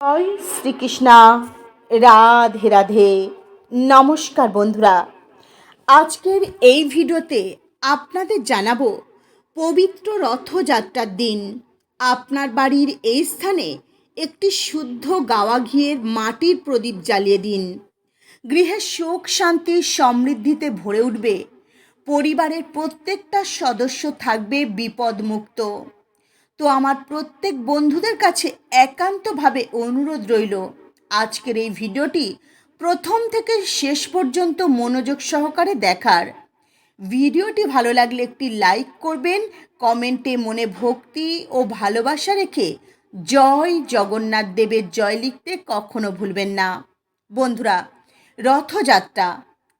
জয় শ্রীকৃষ্ণা। রাধে রাধে। নমস্কার বন্ধুরা। আজকের এই ভিডিওতে আপনাদের জানাব পবিত্র রথযাত্রার দিন। আপনার বাড়ির এই স্থানে একটি শুদ্ধ গাওয়া ঘিয়ের মাটির প্রদীপ জ্বালিয়ে দিন। গৃহের সুখ, শান্তি, সমৃদ্ধিতে ভরে উঠবে। পরিবারের প্রত্যেকটা সদস্য থাকবে বিপদমুক্ত। তো আমার প্রত্যেক বন্ধুদের কাছে একান্তভাবে অনুরোধ রইল, আজকের এই ভিডিওটি প্রথম থেকে শেষ পর্যন্ত মনোযোগ সহকারে দেখার। ভিডিওটি ভালো লাগলে একটি লাইক করবেন, কমেন্টে মনে ভক্তি ও ভালোবাসা রেখে জয় জগন্নাথ দেবের জয় লিখতে কখনো ভুলবেন না। বন্ধুরা, রথযাত্রা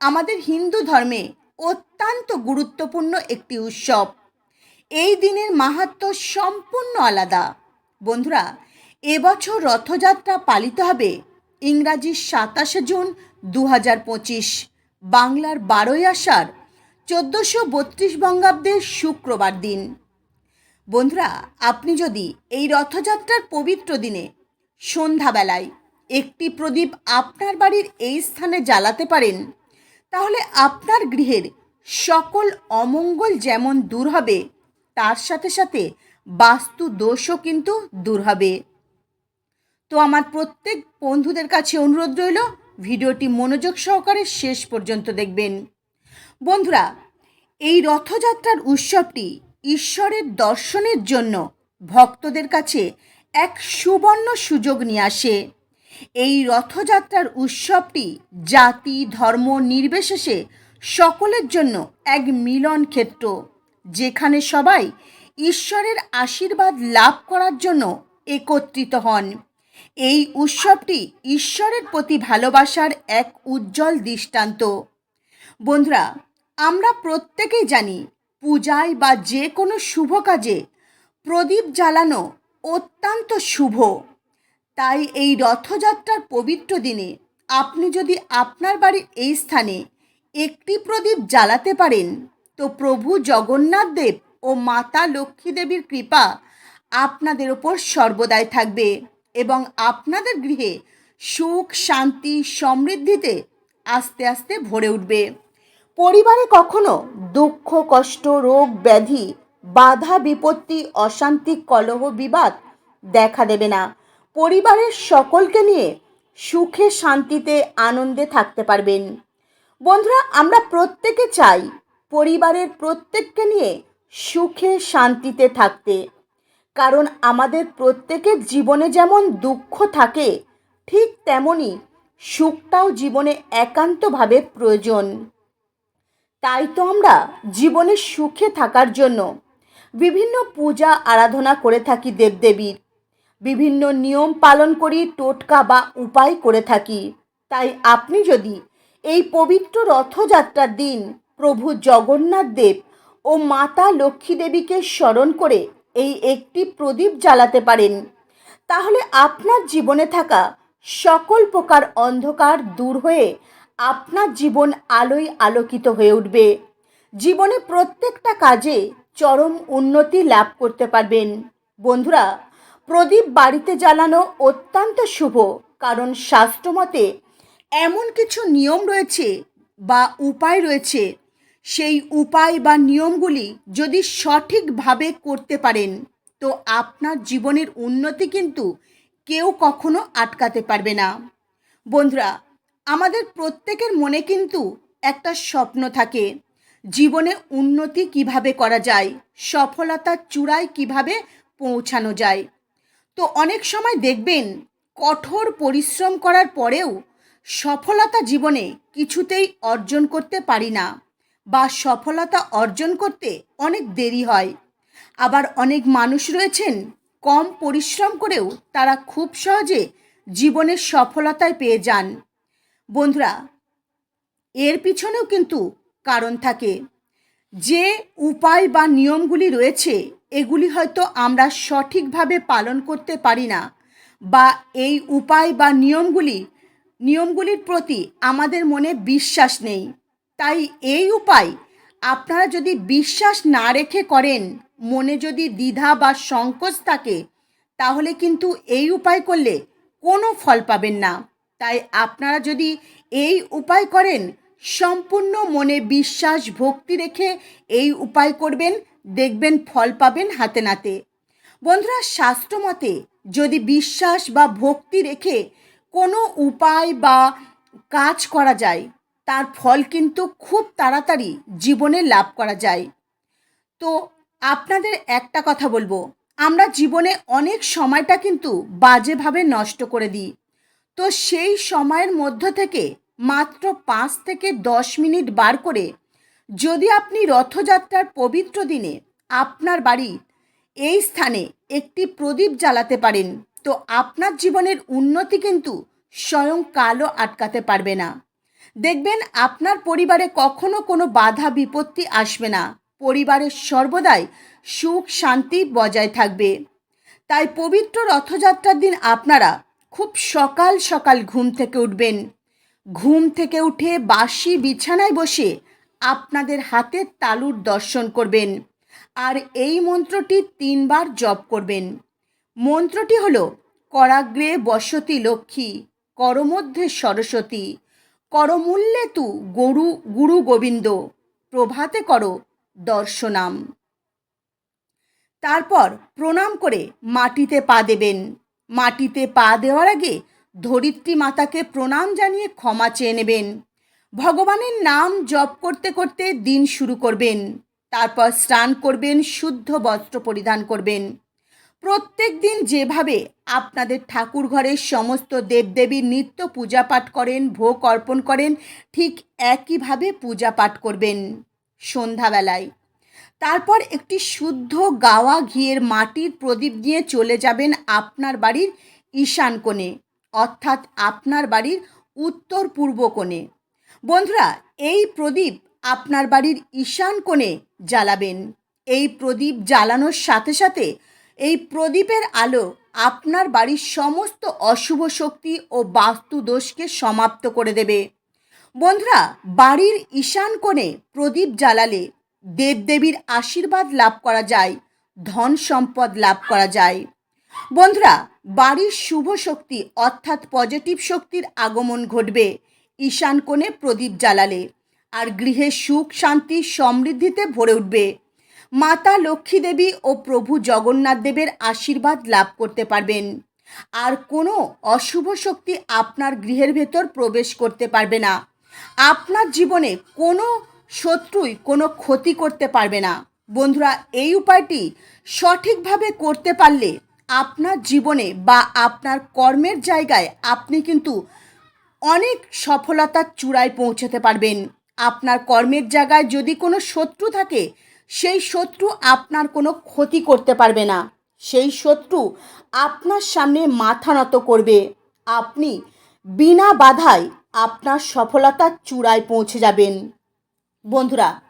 আমাদের হিন্দু ধর্মে অত্যন্ত গুরুত্বপূর্ণ একটি উৎসব। এই দিনের মাহাত্ম সম্পূর্ণ আলাদা। বন্ধুরা, এবছর রথযাত্রা পালিত হবে ইংরাজি সাতাশে জুন দু হাজার পঁচিশ, বাংলার বারোই আষাঢ়, চোদ্দোশো বত্রিশ বঙ্গাব্দের শুক্রবার দিন। বন্ধুরা, আপনি যদি এই রথযাত্রার পবিত্র দিনে সন্ধ্যাবেলায় একটি প্রদীপ আপনার বাড়ির এই স্থানে জ্বালাতে পারেন, তাহলে আপনার গৃহের সকল অমঙ্গল যেমন দূর হবে তার সাথে সাথে বাস্তু দোষও কিন্তু দূর হবে। তো আমার প্রত্যেক বন্ধুদের কাছে অনুরোধ রইল, ভিডিওটি মনোযোগ সহকারে শেষ পর্যন্ত দেখবেন। বন্ধুরা, এই রথযাত্রার উৎসবটি ঈশ্বরের দর্শনের জন্য ভক্তদের কাছে এক সুবর্ণ সুযোগ নিয়ে আসে। এই রথযাত্রার উৎসবটি জাতি, ধর্ম, নির্বিশেষে সকলের জন্য এক মিলন ক্ষেত্র যেখানে সবাই ঈশ্বরের আশীর্বাদ লাভ করার জন্য একত্রিত হন। এই উৎসবটি ঈশ্বরের প্রতি ভালোবাসার এক উজ্জ্বল দৃষ্টান্ত। বন্ধুরা, আমরা প্রত্যেকেই জানি পূজায় বা যে কোনো শুভ কাজে প্রদীপ জ্বালানো অত্যন্ত শুভ। তাই এই রথযাত্রার পবিত্র দিনে আপনি যদি আপনার বাড়ির এই স্থানে একটি প্রদীপ জ্বালাতে পারেন তো প্রভু জগন্নাথ দেব ও মাতা লক্ষ্মী দেবীর কৃপা আপনাদের ওপর সর্বদাই থাকবে এবং আপনাদের গৃহে সুখ, শান্তি, সমৃদ্ধিতে আস্তে আস্তে ভরে উঠবে। পরিবারে কখনো দুঃখ, কষ্ট, রোগ, ব্যাধি, বাধা, বিপত্তি, অশান্তি, কলহ, বিবাদ দেখা দেবে না। পরিবারের সকলকে নিয়ে সুখে, শান্তিতে, আনন্দে থাকতে পারবেন। বন্ধুরা, আমরা প্রত্যেকে চাই পরিবারের প্রত্যেককে নিয়ে সুখে শান্তিতে থাকতে। কারণ আমাদের প্রত্যেকের জীবনে যেমন দুঃখ থাকে, ঠিক তেমনই সুখটাও জীবনে একান্তভাবে প্রয়োজন। তাই তো আমরা জীবনে সুখে থাকার জন্য বিভিন্ন পূজা আরাধনা করে থাকি দেবদেবীর। বিভিন্ন নিয়ম পালন করি, টোটকা বা উপায় করে থাকি। তাই আপনি যদি এই পবিত্র রথযাত্রার দিন প্রভু জগন্নাথ দেব ও মাতা লক্ষ্মী দেবীকে স্মরণ করে এই একটি প্রদীপ জ্বালাতে পারেন। তাহলে আপনার জীবনে থাকা সকল প্রকার অন্ধকার দূর হয়ে আপনার জীবন আলোয় আলোকিত হয়ে উঠবে। জীবনে প্রত্যেকটা কাজে চরম উন্নতি লাভ করতে পারবেন। বন্ধুরা, প্রদীপ বাড়িতে জ্বালানো অত্যন্ত শুভ, কারণ শাস্ত্রমতে এমন কিছু নিয়ম রয়েছে বা উপায় রয়েছে সেই উপায় বা নিয়মগুলি যদি সঠিকভাবে করতে পারেন, তো আপনার জীবনের উন্নতি কিন্তু কেউ কখনো আটকাতে পারবে না। বন্ধুরা, আমাদের প্রত্যেকের মনে কিন্তু একটা স্বপ্ন থাকে, জীবনে উন্নতি কীভাবে করা যায়, সফলতার চূড়ায় কীভাবে পৌঁছানো যায়। তো অনেক সময় দেখবেন, কঠোর পরিশ্রম করার পরেও সফলতা জীবনে কিছুতেই অর্জন করতে পারি না। বা সফলতা অর্জন করতে অনেক দেরি হয়। আবার অনেক মানুষ রয়েছেন, কম পরিশ্রম করেও তারা খুব সহজে জীবনের সফলতায় পেয়ে যান। বন্ধুরা, এর পিছনেও কিন্তু কারণ থাকে। যে উপায় বা নিয়মগুলি রয়েছে, এগুলি হয়তো আমরা সঠিকভাবে পালন করতে পারি না বা এই উপায় বা নিয়মগুলি, নিয়মগুলির প্রতি আমাদের মনে বিশ্বাস নেই। তাই এই উপায় আপনারা যদি বিশ্বাস না রেখে করেন, মনে যদি দ্বিধা বা সংকোচ থাকে, তাহলে কিন্তু এই উপায় করলে কোনো ফল পাবেন না। তাই আপনারা যদি এই উপায় করেন, সম্পূর্ণ মনে বিশ্বাস, ভক্তি রেখে এই উপায় করবেন, দেখবেন ফল পাবেন হাতে নাতে। বন্ধুরা, শাস্ত্র মতে যদি বিশ্বাস বা ভক্তি রেখে কোনো উপায় বা কাজ করা যায় তার ফল কিন্তু খুব তাড়াতাড়ি জীবনে লাভ করা যায়। তো আপনাদের একটা কথা বলব, আমরা জীবনে অনেক সময়টা কিন্তু বাজেভাবে নষ্ট করে দিই। তো সেই সময়ের মধ্য থেকে মাত্র পাঁচ থেকে দশ মিনিট বার করে যদি আপনি রথযাত্রার পবিত্র দিনে আপনার বাড়ি এই স্থানে একটি প্রদীপ জ্বালাতে পারেন, তো আপনার জীবনের উন্নতি কিন্তু স্বয়ং কালো আটকাতে পারবে না। দেখবেন আপনার পরিবারে কখনো কোনো বাধা, বিপত্তি আসবে না। পরিবারের সর্বদাই সুখ, শান্তি বজায় থাকবে। তাই পবিত্র রথযাত্রার দিন আপনারা খুব সকাল সকাল ঘুম থেকে উঠবেন। ঘুম থেকে উঠে বাসি বিছানায় বসে আপনাদের হাতের তালুর দর্শন করবেন। আর এই মন্ত্রটি তিনবার জপ করবেন। মন্ত্রটি হল, করাগ্রে বসতি লক্ষ্মী, করমধ্যে সরস্বতী। করমূল্যে তু গরু, গুরু গোবিন্দ, প্রভাতে করো দর্শনাম। তারপর প্রণাম করে মাটিতে পা দেবেন। মাটিতে পা দেওয়ার আগে ধরিত্রী মাতাকে প্রণাম জানিয়ে ক্ষমা চেয়ে নেবেন। ভগবানের নাম জপ করতে করতে দিন শুরু করবেন। তারপর স্নান করবেন, শুদ্ধ বস্ত্র পরিধান করবেন। প্রত্যেক দিন যেভাবে আপনাদের ঠাকুর ঘরের সমস্ত দেবদেবীর নিত্য পূজা পাঠ করেন, ভোগ অর্পণ করেন, ঠিক একইভাবে পূজা পাঠ করবেন সন্ধ্যাবেলায়। তারপর একটি শুদ্ধ গাওয়া ঘিয়ের মাটির প্রদীপ দিয়ে চলে যাবেন আপনার বাড়ির ঈশান কোণে, অর্থাৎ আপনার বাড়ির উত্তর পূর্ব কোণে। বন্ধুরা, এই প্রদীপ আপনার বাড়ির ঈশান কোণে জ্বালাবেন। এই প্রদীপ জ্বালানোর সাথে সাথে এই প্রদীপের আলো আপনার বাড়ির সমস্ত অশুভ শক্তি ও বাস্তু দোষকে সমাপ্ত করে দেবে। বন্ধুরা, বাড়ির ঈশান কোণে প্রদীপ জ্বালালে দেবদেবীর আশীর্বাদ লাভ করা যায়, ধন সম্পদ লাভ করা যায়। বন্ধুরা, বাড়ির শুভ শক্তি অর্থাৎ পজিটিভ শক্তির আগমন ঘটবে ঈশান কোণে প্রদীপ জ্বালালে, আর গৃহে সুখ, শান্তি, সমৃদ্ধিতে ভরে উঠবে। মাতা লক্ষ্মী দেবী ও প্রভু জগন্নাথ দেবের আশীর্বাদ লাভ করতে পারবেন। আর কোনো অশুভ শক্তি আপনার গৃহের ভেতর প্রবেশ করতে পারবে না। আপনার জীবনে কোনো শত্রুই কোনো ক্ষতি করতে পারবে না। বন্ধুরা, এই উপায়টি সঠিকভাবে করতে পারলে আপনার জীবনে বা আপনার কর্মের জায়গায় আপনি কিন্তু অনেক সফলতার চূড়ায় পৌঁছতে পারবেন। আপনার কর্মের জায়গায় যদি কোনো শত্রু থাকে সেই শত্রু আপনার কোনো ক্ষতি করতে পারবে না। সেই শত্রু আপনার সামনে মাথা নত করবে। আপনি বিনা বাধায় আপনার সফলতার চূড়ায় পৌঁছে যাবেন। বন্ধুরা,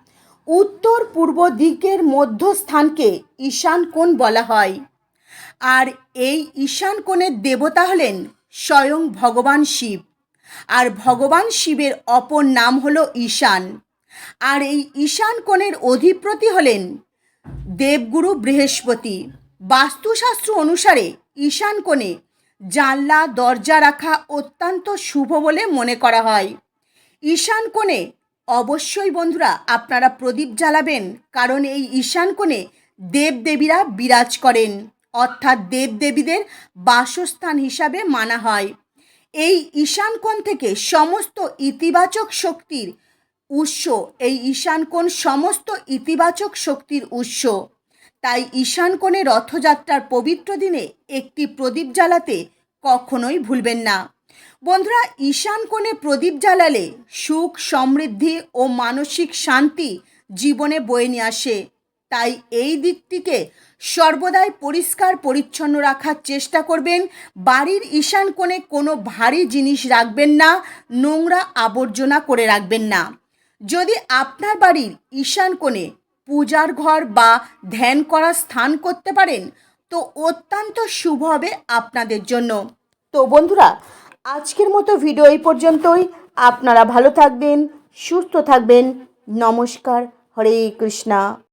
উত্তর পূর্ব দিকের মধ্যস্থানকে ঈশান কোণ বলা হয়। আর এই ঈশান কোণের দেবতা হলেন স্বয়ং ভগবান শিব। আর ভগবান শিবের অপর নাম হলো ঈশান। আর এই ঈশান কোণের অধিপতি হলেন দেবগুরু বৃহস্পতি। বাস্তুশাস্ত্র অনুসারে ঈশান কোণে জানলা, দরজা রাখা অত্যন্ত শুভ বলে মনে করা হয়। ঈশান কোণে অবশ্যই বন্ধুরা আপনারা প্রদীপ জ্বালাবেন, কারণ এই ঈশান কোণে দেবদেবীরা বিরাজ করেন, অর্থাৎ দেবদেবীদের বাসস্থান হিসাবে মানা হয়। এই ঈশান কোণ থেকে সমস্ত ইতিবাচক শক্তির উৎস। এই ঈশান কোণ সমস্ত ইতিবাচক শক্তির উৎস। তাই ঈশান কোণে রথযাত্রার পবিত্র দিনে একটি প্রদীপ জ্বালাতে কখনোই ভুলবেন না। বন্ধুরা, ঈশান কোণে প্রদীপ জ্বালালে সুখ, সমৃদ্ধি ও মানসিক শান্তি জীবনে বয়ে নিয়ে আসে। তাই এই দিকটিকে সর্বদাই পরিষ্কার, পরিচ্ছন্ন রাখার চেষ্টা করবেন। বাড়ির ঈশান কোণে কোনো ভারী জিনিস রাখবেন না, নোংরা আবর্জনা করে রাখবেন না। যদি আপনার বাড়ির ঈশান কোণে পূজার ঘর বা ধ্যান করার স্থান করতে পারেন, তো অত্যন্ত শুভ হবে আপনাদের জন্য। তো বন্ধুরা, আজকের মতো ভিডিও এই পর্যন্তই। আপনারা ভালো থাকবেন, সুস্থ থাকবেন। নমস্কার, হরে কৃষ্ণা।